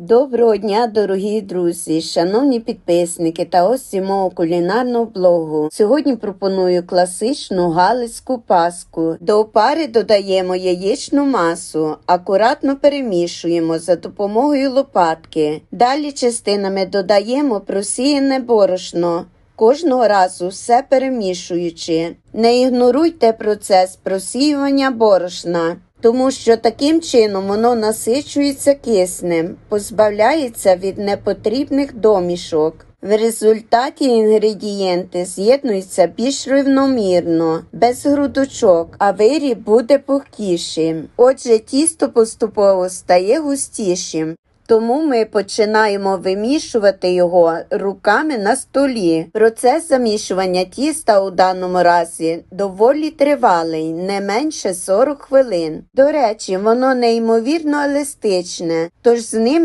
Доброго дня, дорогі друзі, шановні підписники та гості мого кулінарного блогу. Сьогодні пропоную класичну галицьку паску. До опари додаємо яєчну масу, акуратно перемішуємо за допомогою лопатки. Далі частинами додаємо просіяне борошно. Кожного разу все перемішуючи. Не ігноруйте процес просіювання борошна, тому що таким чином воно насичується киснем, позбавляється від непотрібних домішок. В результаті інгредієнти з'єднуються більш рівномірно, без грудочок, а виріб буде пухкішим. Отже, тісто поступово стає густішим. Тому ми починаємо вимішувати його руками на столі. Процес замішування тіста у даному разі доволі тривалий, не менше 40 хвилин. До речі, воно неймовірно еластичне, тож з ним